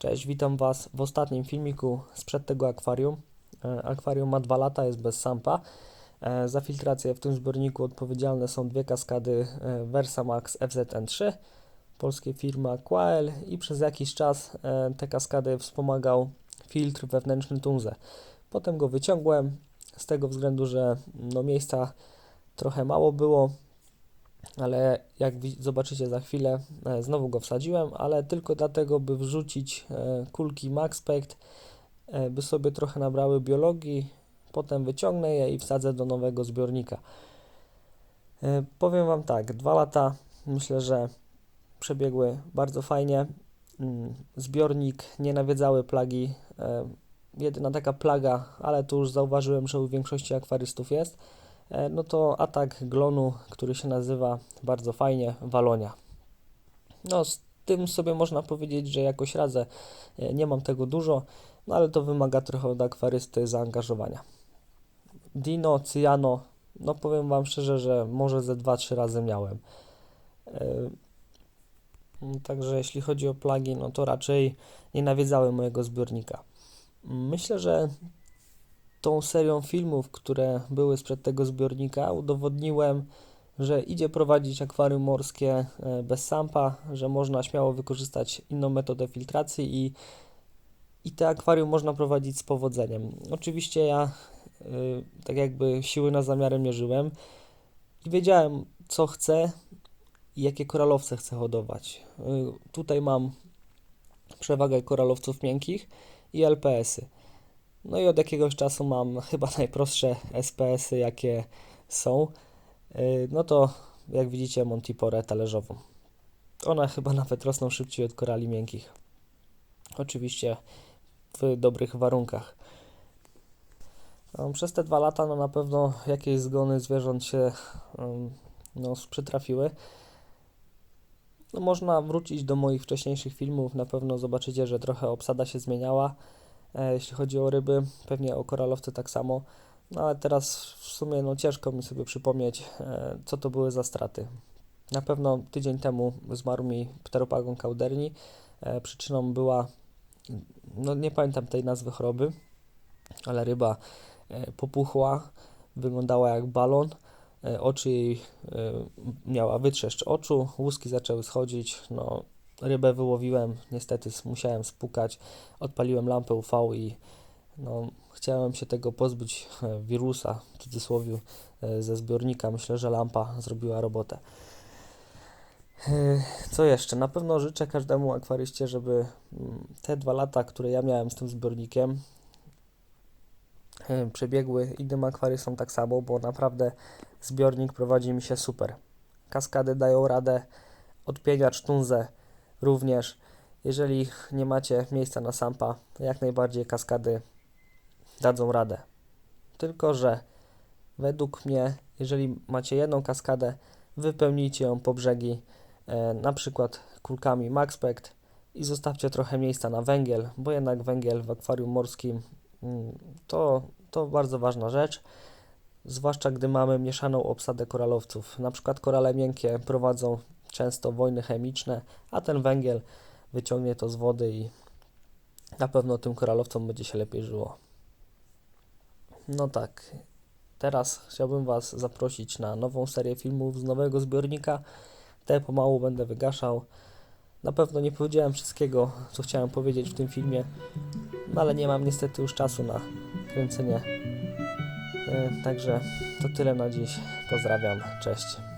Cześć, witam Was w ostatnim filmiku sprzed tego akwarium. E, Akwarium ma 2 lata, jest bez sampa. E, Za filtrację w tym zbiorniku odpowiedzialne są dwie kaskady e, Versamax FZN3 polskiej firmy Aquael i przez jakiś czas te kaskady wspomagał filtr wewnętrzny Tunze. Potem go wyciągłem z tego względu, że no, miejsca trochę mało było, ale jak zobaczycie za chwilę, e, znowu go wsadziłem, ale tylko dlatego, by wrzucić e, kulki MaxPect, e, by sobie trochę nabrały biologii, potem wyciągnę je i wsadzę do nowego zbiornika. Powiem Wam tak, dwa lata myślę, że przebiegły bardzo fajnie. Mm, Zbiornik nie nawiedzały plagi. Jedyna taka plaga, ale tu już zauważyłem, że u większości akwarystów jest, no to atak glonu, który się nazywa bardzo fajnie walonia. No, z tym sobie można powiedzieć, że jakoś radzę. E, Nie mam tego dużo, no ale to wymaga trochę od akwarysty zaangażowania. Dino, cyjano, no powiem Wam szczerze, że może ze 2-3 razy miałem. E, Także jeśli chodzi o plagi, no to raczej nie nawiedzały mojego zbiornika. Myślę, że tą serią filmów, które były sprzed tego zbiornika, udowodniłem, że idzie prowadzić akwarium morskie e, bez sampa, że można śmiało wykorzystać inną metodę filtracji i, i te akwarium można prowadzić z powodzeniem. Oczywiście ja y, tak jakby siły na zamiary mierzyłem i wiedziałem, co chcę i jakie koralowce chcę hodować. Y, Tutaj mam przewagę koralowców miękkich i LPS-y. No i od jakiegoś czasu mam chyba najprostsze SPS-y, jakie są. Yy, No to jak widzicie Montiporę talerzową. One chyba nawet rosną szybciej od korali miękkich. Oczywiście w dobrych warunkach. No, przez te dwa lata no na pewno jakieś zgony zwierząt się no, przytrafiły. No, można wrócić do moich wcześniejszych filmów. Na pewno zobaczycie, że trochę obsada się zmieniała. E, jeśli chodzi o ryby, pewnie o koralowce tak samo. No ale teraz w sumie no, ciężko mi sobie przypomnieć, e, co to były za straty. Na pewno tydzień temu zmarł mi pteropagon kauderni. E, przyczyną była, no nie pamiętam tej nazwy choroby, ale ryba popuchła, wyglądała jak balon. Oczy jej miała wytrzeszcz oczu, łuski zaczęły schodzić. No, rybę wyłowiłem, niestety musiałem spukać. Odpaliłem lampę UV i no, chciałem się tego pozbyć e, wirusa, w cudzysłowie, e, ze zbiornika. Myślę, że lampa zrobiła robotę. E, Co jeszcze? Na pewno życzę każdemu akwaryście, żeby mm, te dwa lata, które ja miałem z tym zbiornikiem, przebiegły innym akwariustom tak samo, bo naprawdę zbiornik prowadzi mi się super. Kaskady dają radę, odpieniacz tunze również. Jeżeli nie macie miejsca na sampa, jak najbardziej kaskady dadzą radę. Tylko, że według mnie, jeżeli macie jedną kaskadę, wypełnijcie ją po brzegi, e, na przykład kulkami MaxPect i zostawcie trochę miejsca na węgiel, bo jednak węgiel w akwarium morskim mm, to, to bardzo ważna rzecz, zwłaszcza gdy mamy mieszaną obsadę koralowców. Na przykład korale miękkie prowadzą często wojny chemiczne, a ten węgiel wyciągnie to z wody i na pewno tym koralowcom będzie się lepiej żyło. No tak, teraz chciałbym Was zaprosić na nową serię filmów z nowego zbiornika. Te pomału będę wygaszał. Na pewno nie powiedziałem wszystkiego, co chciałem powiedzieć w tym filmie, no ale nie mam niestety już czasu na kręcenie. E, Także to tyle na dziś. Pozdrawiam, cześć.